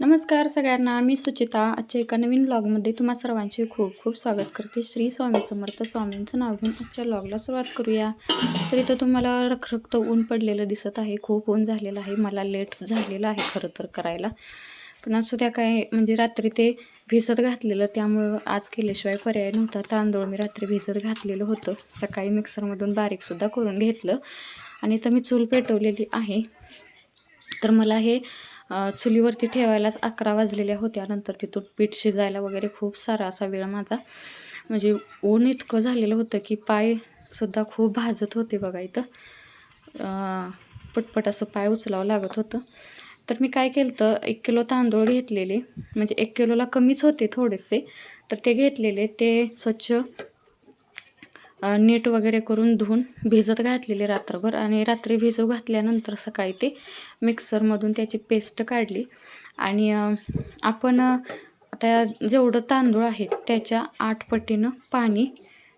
नमस्कार सगळ्यांना मी सुचिता. आजच्या एका नवीन ब्लॉगमध्ये तुम्हा सर्वांचे खूप खूप स्वागत करते. श्री स्वामी समर्थ स्वामींचं नाव घेऊन आजच्या ब्लॉगला सुरुवात करूया. तर इथं तुम्हाला रखरखतं ऊन पडलेलं दिसत आहे. खूप ऊन झालेलं आहे. मला लेट झालेलं आहे खरं तर करायला. पण असू द्या काय म्हणजे रात्री ते भिजत घातलेलं त्यामुळं आज केल्याशिवाय पर्याय नव्हता. तांदूळ मी रात्री भिजत घातलेलं होतं. सकाळी मिक्सरमधून बारीकसुद्धा करून घेतलं. आणि इथं मी चूल पेटवलेली आहे. तर मला हे चुलीवरती ठेवायलाच अकरा वाजलेल्या होत्या. नंतर तिथून पीठ शिजायला वगैरे खूप सारा असा वेळ माझा. म्हणजे ऊन इतकं झालेलं होतं की पायसुद्धा खूप भाजत होते बघा इथं. पटपट असं पाय उचलावं लागत होतं. तर मी काय केलं तर एक किलो तांदूळ घेतलेले. म्हणजे एक किलोला कमीच होते थोडेसे. तर ते घेतलेले. ते स्वच्छ नीट वगैरे करून धुवून भिजत घातलेले रात्रभर आणि रात्री भिजू घातल्यानंतर सकाळी ते मिक्सरमधून त्याची पेस्ट काढली. आणि आपण आता जेवढं तांदूळ आहे त्याच्या आठ पटीनं पाणी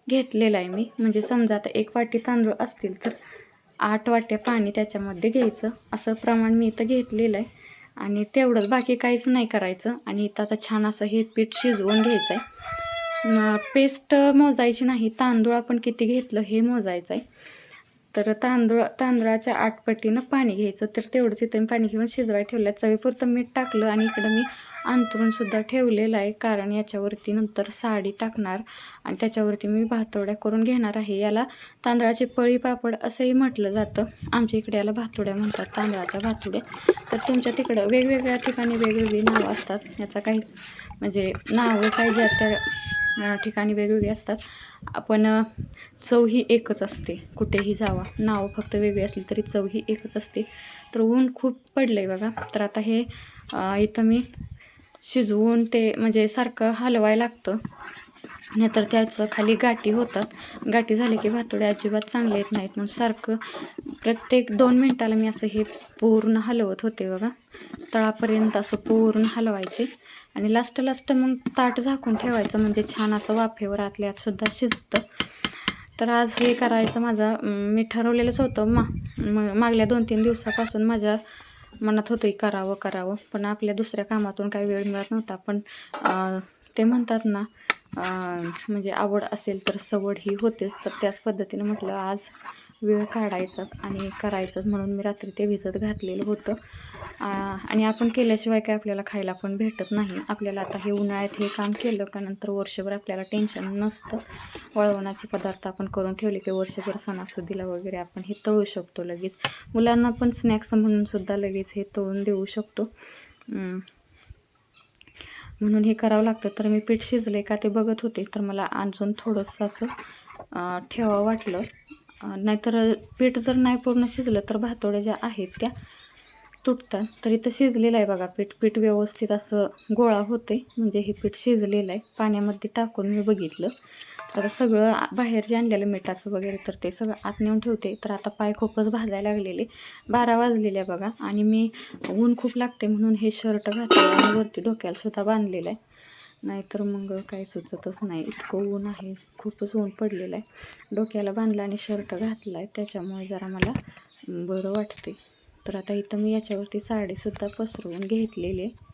घेतलेलं आहे मी. म्हणजे समजा आता एक वाटी तांदूळ असतील तर आठ वाट्या पाणी त्याच्यामध्ये घ्यायचं. असं प्रमाण मी इथं घेतलेलं आहे. आणि तेवढंच बाकी काहीच नाही करायचं. आणि इथं आता छान असं हे पीठ शिजवून घ्यायचं आहे. पेस्ट मोजायची नाही तांदूळ आपण किती घेतलं हे मोजायचं आहे तर तांदूळ तांदळाच्या आठ पटीनं पाणी घ्यायचं तर तेवढंच इथं मी पाणी घेऊन शिजवाय ठेवलं चवीपुरतं मीठ टाकलं आणि इकडं मी अंतरूनसुद्धा ठेवलेलं आहे. कारण याच्यावरती नंतर साडी टाकणार आणि त्याच्यावरती मी भातोड्या करून घेणार आहे. याला तांदळाचे पळी पापड असंही म्हटलं जातं. आमच्या इकडे याला भातोड्या म्हणतात तांदळाच्या भातोड्या. तर तुमच्या तिकडं वेगवेगळ्या ठिकाणी वेगवेगळी नावं असतात. याचा काहीच म्हणजे नावं काही ज्या त्या ठिकाणी वेगवेगळी असतात. आपण चव ही एकच असते. कुठेही जावा. नावं फक्त वेगळी असली तरी चव ही एकच असते. तर ऊन खूप पडलं आहे बघा. तर आता हे इथं मी शिजवून ते म्हणजे सारखं हलवायला लागतं. नाहीतर त्याचं खाली गाठी होतात. गाठी झाले की भातोडे अजिबात चांगले येत नाहीत. म्हणून सारखं प्रत्येक दोन मिनटाला मी असं हे पूर्ण हलवत होते बघा. तळापर्यंत असं पूर्ण हलवायचे. आणि लास्ट लास्ट मग ताट झाकून ठेवायचं. म्हणजे छान असं वाफेवर आतल्या सुद्धा शिजतं. तर आज हे करायचं माझं मी ठरवलेलंच होतं मा मागल्या दोन तीन दिवसापासून माझ्या मनात होतं की करावं करावं. पण आपल्या दुसऱ्या कामातून काही वेळ मिळत नव्हता. पण ते म्हणतात ना म्हणजे आवड असेल तर सवड ही होतेच. तर त्याच पद्धतीने म्हटलं आज वेळ काढायचाच आणि करायचंच म्हणून मी रात्री ते भिजत घातलेलं होतं. आणि आपण केल्याशिवाय काय आपल्याला खायला पण भेटत नाही. आपल्याला आता हे उन्हाळ्यात हे काम केलं का नंतर वर्षभर आपल्याला टेन्शन नसतं. वळवणाचे पदार्थ आपण करून ठेवले की वर्षभर सणासुदीला वगैरे आपण हे तळू शकतो लगेच. मुलांना पण स्नॅक्स म्हणून सुद्धा लगेच हे तळून देऊ शकतो. म्हणून हे करावं लागतं. तर मी पीठ शिजले का ते बघत होते. तर मला अजून थोडंसं असं ठेवावं वाटलं. नाहीतर पीठ जर नाही पूर्ण शिजलं तर भातोड्या ज्या आहेत त्या तुटतात. तर इथं शिजलेलं आहे बघा पीठ. पीठ व्यवस्थित असं गोळा होते म्हणजे हे पीठ शिजलेलं आहे. पाण्यामध्ये टाकून मी बघितलं. तर सगळं बाहेर जे आणलेलं मिठाचं वगैरे तर ते सगळं आत नेऊन ठेवते. तर आता पाय खूपच भाजायला लागलेले. बारा वाजलेले आहे बघा. आणि मी ऊन खूप लागते म्हणून हे शर्ट घातलं आणि वरती डोक्याला सुद्धा बांधलेलं आहे. नाहीतर मग काही सुचतच नाही. इतकं ऊन आहे. खूपच ऊन पडलेलं आहे. डोक्याला बांधला आणि शर्ट घातला आहे. त्याच्यामुळे जरा मला बरं वाटते तर आता इथं मी याच्यावरती साडीसुद्धा पसरवून घेतलेली आहे.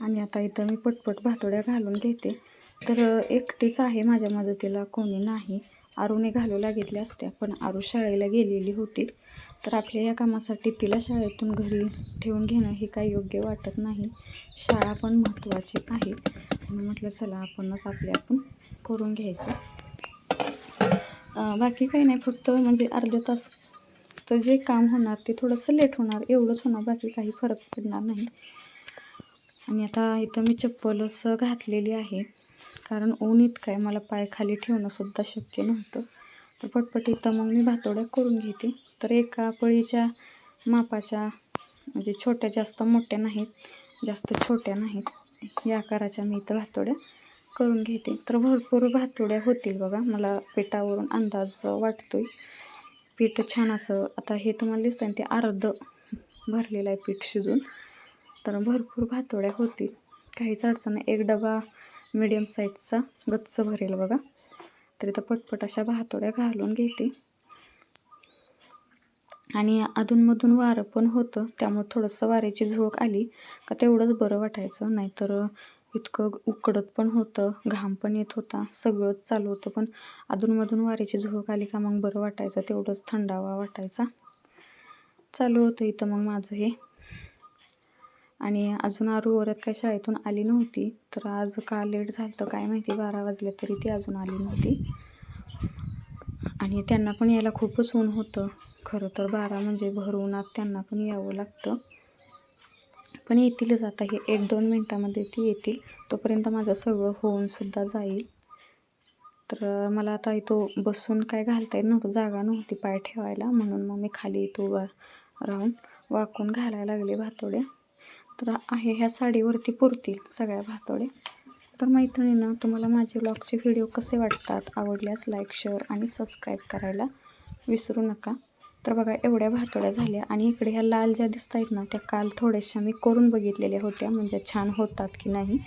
आणि आता इथं मी पटपट भातोड्या घालून घेते. तर एकटीच आहे माझ्या मदतीला कोणी नाही. आरूने घालू लागितल्या असत्या पण आरू शाळेला गेलेली होती. तर आपल्या या कामासाठी तिला शाळेतून घरी ठेवून घेणं हे काही योग्य वाटत नाही. शाळा पण महत्त्वाची आहे. म्हणून म्हटलं चला आपणच आपले आपण करून घ्यायचं. बाकी काही नाही. फक्त म्हणजे अर्ध्या तास तर जे काम होणार ते थोडंसं लेट होणार. एवढंच होणार. बाकी काही फरक पडणार नाही. आणि आता इथं मी चप्पलच घातलेली आहे. कारण ऊन इतकं आहे. मला पाय खाली ठेवणंसुद्धा शक्य नव्हतं. तर पटपट इथं मग मी भातोड्या करून घेते. तर एका पळीच्या मापाच्या म्हणजे छोट्या जास्त मोठ्या नाहीत जास्त छोट्या नाहीत. या आकाराच्या मी इथं भातोड्या करून घेते. तर भरपूर भातोड्या होतील बघा. मला पिठावरून अंदाज वाटतो आहे पीठ छान असं आता हे तुम्हाला दिसतं ते अर्ध भरलेलं आहे पीठ शिजून. तर भरपूर भातोड्या होतील. काहीच अडचण नाही. एक डबा मिडियम साईजचा गच्च भरेल बघा. तर इथं पटपट अशा भातोड्या घालून घेते. आणि अधूनमधून वारं पण होतं. त्यामुळं थोडंसं वाऱ्याची झोळक आली का तेवढंच बरं वाटायचं. नाहीतर इतकं उकडत पण होतं घाम पण येत होता. सगळंच चालू होतं पण अधूनमधून वाऱ्याची झोळक आली का मग बरं वाटायचं. तेवढंच थंडावा वाटायचा. चालू होतं इथं मग माझं हे. आणि अजून आरू वरत काय शाळेतून आली नव्हती. तर आज का लेट झालं तर काय माहिती. बारा वाजले तरी ती अजून आली नव्हती. आणि त्यांना पण यायला खूपच ऊन होतं. खरं तर बारा म्हणजे भर उन्हात त्यांना पण यावं लागतं. पण येतीलच आता हे एक दोन मिनटामध्ये ती येतील. तोपर्यंत माझं सगळं होऊन सुद्धा जाईल. तर मला आता इथं बसून काय घालता येत नव्हतं जागा नव्हती पाय ठेवायला. म्हणून मग मी खाली इथं उभा राहून वाकून घालायला लागले भातोड्या तर आहे ह्या साडीवरती पुरतील सगळ्या भातोड्या तर मैत्रिणीनं तुम्हाला माझे ब्लॉगचे व्हिडिओ कसे वाटतात? आवडल्यास लाईक शेअर आणि सबस्क्राईब करायला विसरू नका. तर बघा एवढ्या भातोड्या झाल्या आणि इकडे ह्या लाल ज्या दिसत आहेत ना त्या काल थोड्याशा मी करून बघितलेल्या होत्या म्हणजे छान होतात की नाही.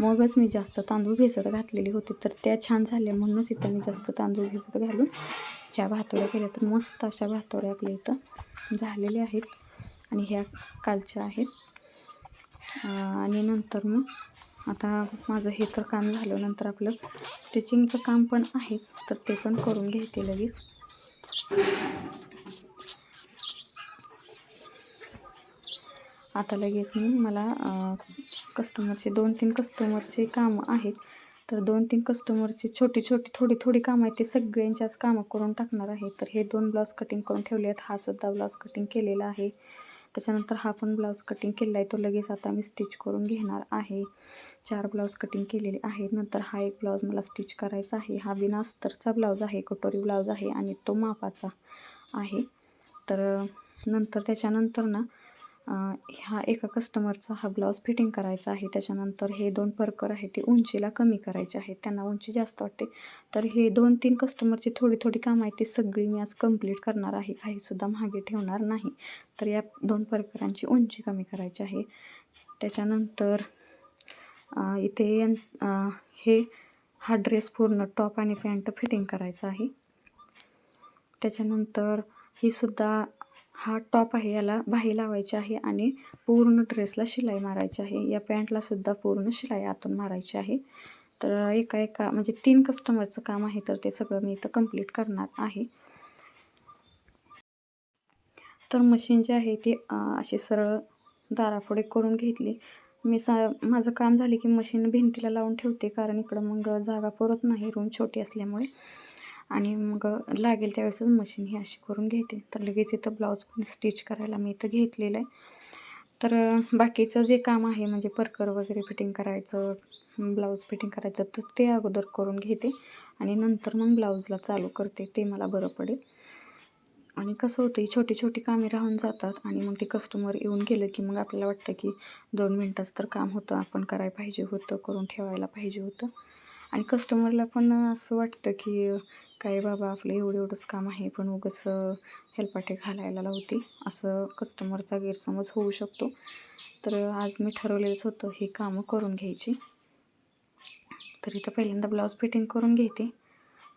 मगच मी जास्त तांदूळ भिजत घातलेली होती तर त्या छान झाल्या म्हणूनच इथं मी जास्त तांदूळ भिजत घालून ह्या भातोड्या केल्या. तर मस्त अशा भातोड्या आपल्या इथं झालेल्या आहेत आणि ह्या कालच्या आहेत. आणि नंतर मग आता माझं हे तर काम झालं नंतर आपलं स्टिचिंगचं काम पण आहेच तर ते पण करून घ्यायचे लगेच. आता लगेच मी मला कस्टमरचे दोन तीन कस्टमरचे कामं आहेत. तर दोन तीन कस्टमरची छोटी छोटी थोडी थोडी कामं आहेत ते सगळ्यांच्याच कामं करून टाकणार आहे. तर हे दोन ब्लाऊज कटिंग करून ठेवले आहेत. हा सुद्धा ब्लाऊज कटिंग केलेला आहे. त्याच्यानंतर हा पण ब्लाऊज कटिंग केलेला आहे. तो लगेच आता मी स्टिच करून घेणार आहे. चार ब्लाऊज कटिंग केलेले आहेत. नंतर हा एक ब्लाऊज मला स्टिच करायचा आहे. हा बिना अस्तरचा ब्लाऊज आहे. कटोरी ब्लाऊज आहे आणि तो मापाचा आहे. तर नंतर त्याच्यानंतर ना ह्या एका कस्टमरचा हा ब्लाऊज फिटिंग करायचा आहे. त्याच्यानंतर हे दोन परकर आहेत ते उंचीला कमी करायचे आहेत. त्यांना उंची जास्त वाटते. तर हे दोन तीन कस्टमरची थोडी थोडी कामं आहेत ती सगळी मी आज कंप्लीट करणार आहे. काहीसुद्धा मागे ठेवणार नाही. तर या दोन परकरांची उंची कमी करायची आहे. त्याच्यानंतर इथे हे हा ड्रेस पूर्ण टॉप आणि पॅन्ट फिटिंग करायचा आहे. त्याच्यानंतर ही सुद्धा हा टॉप आहे याला बाही लावायची आहे आणि पूर्ण ड्रेसला शिलाई मारायची आहे. या पॅन्टला सुद्धा पूर्ण शिलाई आतून मारायची आहे. तर एका एका म्हणजे तीन कस्टमरचं काम आहे तर ते सगळं मी इथं कंप्लीट करणार आहे. तर मशीन जी आहे ती अशी सरळ दारापुढे करून घेतली. मी सा माझं काम झाले की मशीन भिंतीला लावून ठेवते कारण इकडं मग जागा पुरत नाही रूम छोटी असल्यामुळे. आणि मग लागेल त्यावेळेसच मशीन ही अशी करून घेते. तर लगेच इथं ब्लाऊज पण स्टिच करायला मी इथं घेतलेलं आहे. तर बाकीचं जे काम आहे म्हणजे परकर वगैरे फिटिंग करायचं ब्लाऊज फिटिंग करायचं तर ते अगोदर करून घेते. आणि नंतर मग ब्लाऊजला चालू करते ते मला बरं पडेल. आणि कसं होतं छोटी छोटी कामे राहून जातात आणि मग ते कस्टमर येऊन गेलं की मग आपल्याला वाटतं की दोन मिनटाचं तर काम होतं आपण करायला पाहिजे होतं करून ठेवायला पाहिजे होतं. आणि कस्टमरला पण असं वाटतं की काय बाबा आपलं एवढं एवढंच काम आहे पण उगस हेलपाटे घालायला लावते. असं कस्टमरचा गैरसमज होऊ शकतो. तर आज मी ठरवलेलंच होतं हे कामं करून घ्यायची. तर इथं पहिल्यांदा ब्लाऊज फिटिंग करून घेते.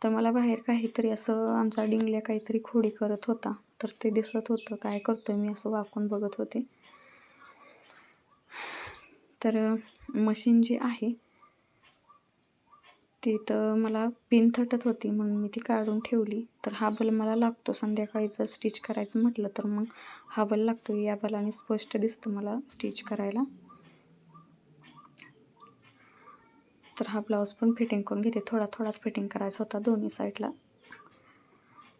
तर मला बाहेर काहीतरी असं आमचा डिंगल्या काहीतरी खोडी करत होता. तर ते दिसत होतं काय करतो मी असं वाकून बघत होते. तर मशीन जी आहे ती तर मला पिन थटत होती म्हणून मी ती काढून ठेवली. तर हा बल मला लागतो. संध्याकाळी जर स्टिच करायचं म्हटलं तर मग हा बल लागतो. या बलाने स्पष्ट दिसतं मला स्टिच करायला. तर हा ब्लाऊज पण फिटिंग करून घेते. थोडा थोडाच फिटिंग करायचा होता दोन्ही साईडला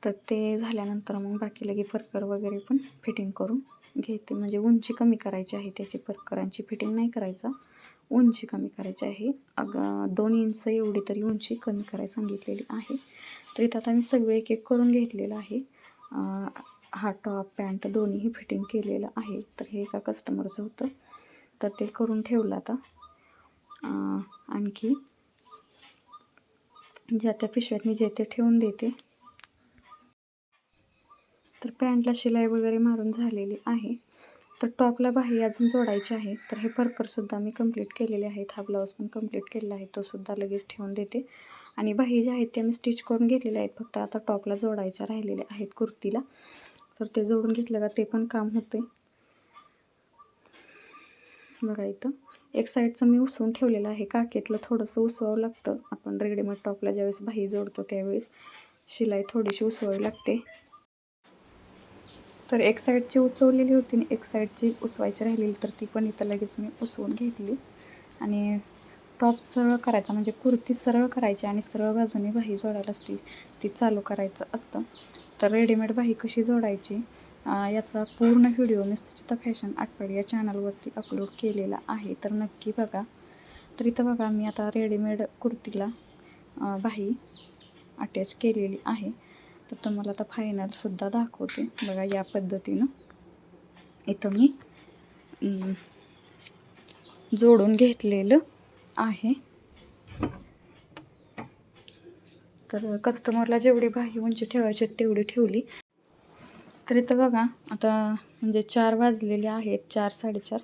तर ते झाल्यानंतर मग बाकी लगे परकर वगैरे पण फिटिंग करून घेते. म्हणजे उंची कमी करायची आहे. त्याची परकरांची फिटिंग नाही करायचं. उंची कमी करायची आहे. अग दोन इंच एवढी तरी उंची कमी करायला सांगितलेली आहे. तर इथं आता मी सगळे एक एक करून घेतलेलं आहे. हा टॉप पॅन्ट दोन्हीही फिटिंग केलेलं आहे. तर हे एका कस्टमरचं होतं. तर ते करून ठेवलं आता. आणखी ज्या त्या पिशव्यात मी जे ते ठेवून देते. तर पॅन्टला शिलाई वगैरे मारून झालेली आहे. तर टॉपला बाही अजून जोडायची आहे. तर हे परकरसुद्धा मी कंप्लीट केलेले आहेत. हा ब्लाऊज पण कंप्लीट केलेला आहे. तो सुद्धा लगेच ठेवून देते. आणि बाही ज्या आहेत त्या मी स्टिच करून घेतलेल्या आहेत. फक्त आता टॉपला जोडायच्या राहिलेल्या आहेत कुर्तीला. तर ते जोडून घेतलं का ते पण काम होते बघा इथं. एक साईडचं मी उसवून ठेवलेलं आहे. काकेतलं थोडंसं उसवावं लागतं. आपण रेडीमेड टॉपला ज्यावेळेस बाही जोडतो त्यावेळेस शिलाई थोडीशी उसवावी लागते. तर एक साईडची उसवलेली होती आणि एक साईडची उसवायची राहिलेली तर ती पण इथं लगेच मी उसवून घेतली. आणि टॉप सरळ करायचा म्हणजे कुर्ती सरळ करायची आणि सरळ बाजूने बाही जोडायला असती ती चालू करायचं असतं. तर रेडीमेड बाही कशी जोडायची याचा पूर्ण व्हिडिओ मी सुचिता फॅशन आटपाडी या चॅनलवरती अपलोड केलेला आहे. तर नक्की बघा. तर इथं बघा मी आता रेडीमेड कुर्तीला बाही अटॅच केलेली आहे. तर तुम्हाला आता फायनलसुद्धा दाखवते. बघा या पद्धतीनं इथं मी जोडून घेतलेलं आहे. तर कस्टमरला जेवढी बाही उंची ठेवायची तेवढी ठेवली. तर इथं बघा आता म्हणजे चार वाजलेले आहेत चार साडेचार.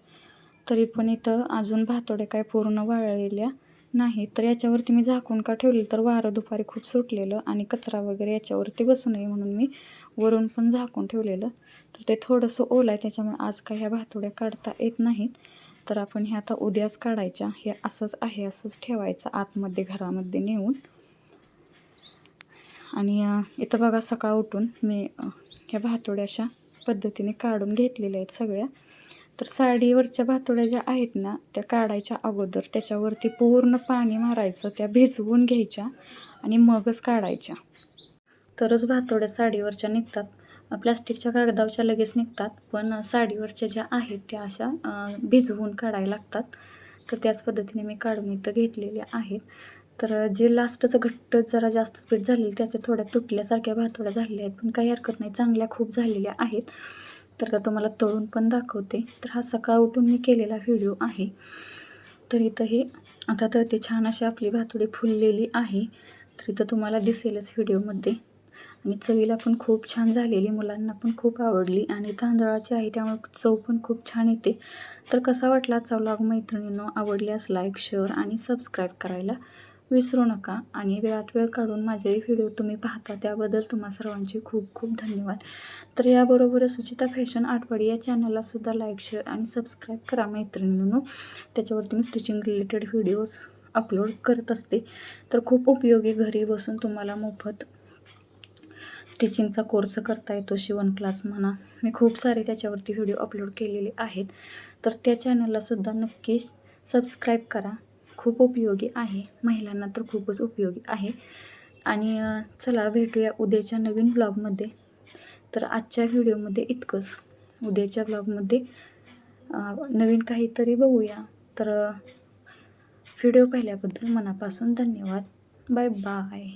तरी पण इथं अजून भातोड्या काय पूर्ण वाळलेल्या नाही तर याच्यावरती मी झाकून का ठेवलेलं? तर वारं दुपारी खूप सुटलेलं आणि कचरा वगैरे याच्यावरती बसू नये म्हणून मी वरून पण झाकून ठेवलेलं. तर ते थोडंसं ओलं आहे त्याच्यामुळे आज काय ह्या भातोड्या काढता येत नाहीत. तर आपण हे आता उद्याच काढायच्या. हे असंच आहे असंच ठेवायचं आतमध्ये घरामध्ये नेऊन. आणि इथं बघा सकाळ उठून मी ह्या भातोड्या अशा पद्धतीने काढून घेतलेल्या आहेत सगळ्या. तर साडीवरच्या भातोड्या ज्या आहेत ना त्या काढायच्या अगोदर त्याच्यावरती पूर्ण पाणी मारायचं त्या भिजवून घ्यायच्या आणि मगच काढायच्या. तरच भातोड्या साडीवरच्या निघतात. प्लॅस्टिकच्या प्लास्टिकच्या कागदावच्या लगेच निघतात. पण साडीवरच्या ज्या आहेत त्या अशा भिजवून काढायला लागतात. तर त्याच पद्धतीने मी काढून इथं घेतलेल्या आहेत. तर जे लास्टचं घट्ट जरा जास्त स्पीड झालेलं त्याच्या थोड्या तुटल्यासारख्या भातोड्या झालेल्या आहेत. पण काही हरकत नाही चांगल्या खूप झालेल्या आहेत. तर आता तुम्हाला तळून पण दाखवते. तर हा सकाळ उठून मी केलेला व्हिडिओ आहे. तर इथं हे आता तर ते छान अशी आपली भातुडी फुललेली आहे. तर इथं तुम्हाला दिसेलच व्हिडिओमध्ये. आणि चवीला पण खूप छान झालेली मुलांना पण खूप आवडली आणि तांदळाची आहे त्यामुळे चव पण खूप छान येते. तर कसा वाटला आजचा व्लॉग मैत्रिणींनो आवडल्यास लाईक शेअर आणि सबस्क्राईब करायला विसरू नका आणि वेळात वेळ काढून माझे व्हिडिओ तुम्ही पाहता. त्याबद्दल तुम्हा सर्वांचे खूप खूप धन्यवाद. तर याबरोबरच सुचिता फॅशन आठवडी या चॅनललासुद्धा लाईक शेअर आणि सबस्क्राईब करा मैत्रिणींनो. त्याच्यावरती मी स्टिचिंग रिलेटेड व्हिडिओज अपलोड करत असते. तर खूप उपयोगी घरी बसून तुम्हाला मोफत स्टिचिंगचा कोर्स करता येतो. शिवण क्लास म्हणा. मी खूप सारे त्याच्यावरती व्हिडिओ अपलोड केलेले आहेत. तर त्या चॅनललासुद्धा नक्कीच सबस्क्राईब करा. खूप उपयोगी आहे. महिलांना तर खूपच उपयोगी आहे. आणि चला भेटूया उद्याच्या नवीन ब्लॉगमध्ये तर आजच्या व्हिडिओमध्ये इतकंच. उद्याच्या ब्लॉगमध्ये नवीन काहीतरी बघूया. तर व्हिडिओ पाहिल्याबद्दल मनापासून धन्यवाद. Bye bye.